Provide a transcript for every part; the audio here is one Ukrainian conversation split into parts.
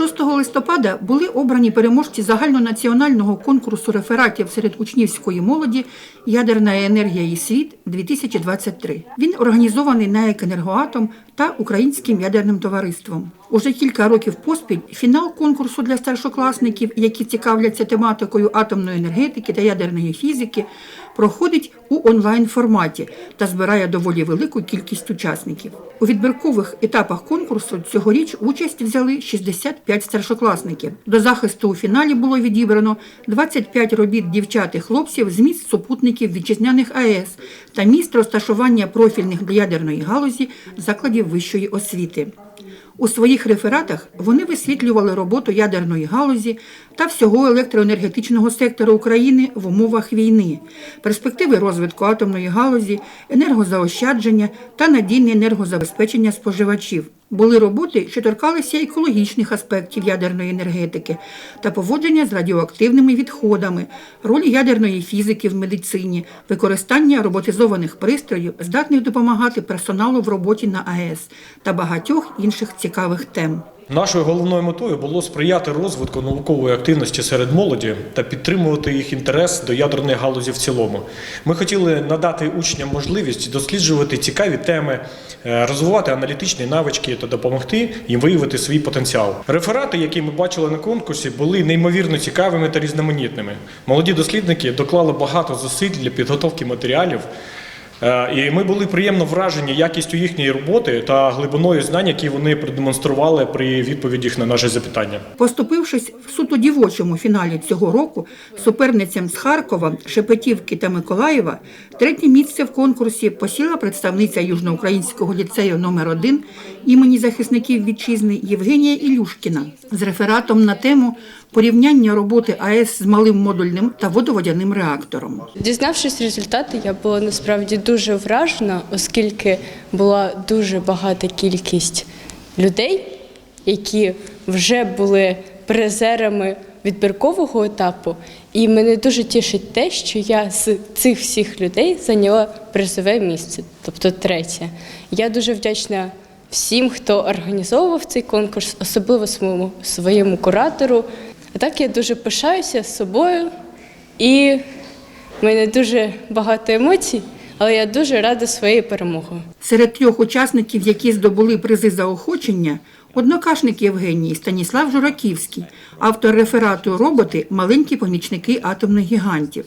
6 листопада були обрані переможці загальнонаціонального конкурсу рефератів серед учнівської молоді Ядерна енергія і світ 2023. Він організований НАЕК «Енергоатом» та Українським ядерним товариством. Уже кілька років поспіль фінал конкурсу для старшокласників, які цікавляться тематикою атомної енергетики та ядерної фізики, проходить у онлайн форматі та збирає доволі велику кількість учасників. У відбіркових етапах конкурсу цьогоріч участь взяли 65 старшокласників. До захисту у фіналі було відібрано 25 робіт дівчат і хлопців з міст супутників вітчизняних АЕС та міст розташування профільних для ядерної галузі закладів вищої освіти. У своїх рефератах вони висвітлювали роботу ядерної галузі та всього електроенергетичного сектору України в умовах війни, перспективи розвитку атомної галузі, енергозаощадження та надійне енергозабезпечення споживачів. Були роботи, що торкалися екологічних аспектів ядерної енергетики та поводження з радіоактивними відходами, ролі ядерної фізики в медицині, використання роботизованих пристроїв, здатних допомагати персоналу в роботі на АЕС та багатьох інших цікавих тем. Нашою головною метою було сприяти розвитку наукової активності серед молоді та підтримувати їх інтерес до ядерної галузі в цілому. Ми хотіли надати учням можливість досліджувати цікаві теми, е, розвивати аналітичні навички та допомогти їм виявити свій потенціал. Реферати, які ми бачили на конкурсі, були неймовірно цікавими та різноманітними. Молоді дослідники доклали багато зусиль для підготовки матеріалів. Е, І ми були приємно вражені якістю їхньої роботи та глибиною знань, які вони продемонстрували при відповідях на наші запитання. Поступившись в суто дівочому фіналі цього року суперницям з Харкова, Шепетівки та Миколаєва, третє місце в конкурсі посіла представниця Южноукраїнського ліцею номер 1 імені захисників вітчизни Євгенія Ілюшкіна з рефератом на тему порівняння роботи АЕС з малим модульним та водоводяним реактором. Дізнавшись результати, я була насправді дуже вражена, оскільки була дуже багата кількість людей, які вже були призерами відбіркового етапу. І мене дуже тішить те, що я з цих всіх людей зайняла призове місце, тобто третє. Я дуже вдячна всім, хто організовував цей конкурс, особливо своєму, своєму куратору. А так я дуже пишаюся собою і в мене дуже багато емоцій, але я дуже рада своєю перемогою. Серед трьох учасників, які здобули призи заохочення, однокашник Євгенії Станіслав Жураківський, автор реферату роботи Маленькі помічники атомних гігантів.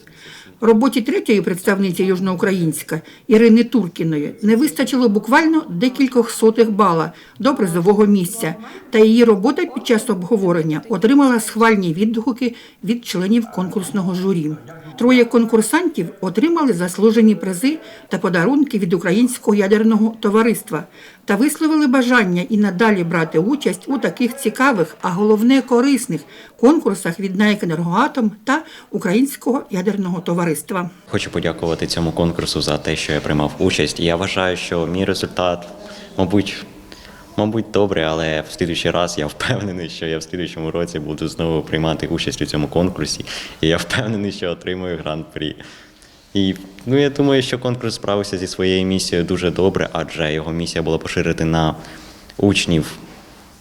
Роботі третьої представниці Южноукраїнська Ірини Туркіної не вистачило буквально декількох сотих бала до призового місця, та її робота під час обговорення отримала схвальні відгуки від членів конкурсного журі. Троє конкурсантів отримали заслужені призи та подарунки від Українського ядерного товариства та висловили бажання і надалі брати участь у таких цікавих, а головне корисних конкурсах від НАЕК «Енергоатом» та Українського ядерного товариства. Хочу подякувати цьому конкурсу за те, що я приймав участь. Я вважаю, що мій результат, мабуть, мабуть, добре, але в слідуючий раз я впевнений, що я в слідуючому році буду знову приймати участь у цьому конкурсі. І я впевнений, що отримую гран-прі. І ну, я думаю, що конкурс справився зі своєю місією дуже добре, адже його місія була поширити на учнів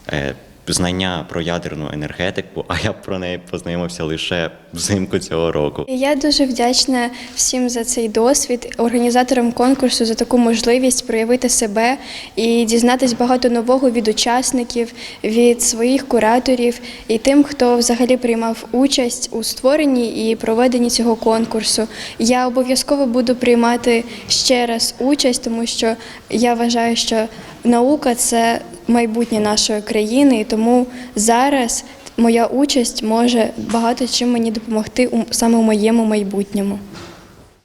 е, знання про ядерну енергетику, а я про неї познайомився лише взимку цього року. Я дуже вдячна всім за цей досвід, організаторам конкурсу за таку можливість проявити себе і дізнатись багато нового від учасників, від своїх кураторів і тим, хто взагалі приймав участь у створенні і проведенні цього конкурсу. Я обов'язково буду приймати ще раз участь, тому що я вважаю, що наука це майбутнє нашої країни, і тому зараз моя участь може багато чим мені допомогти саме у моєму майбутньому.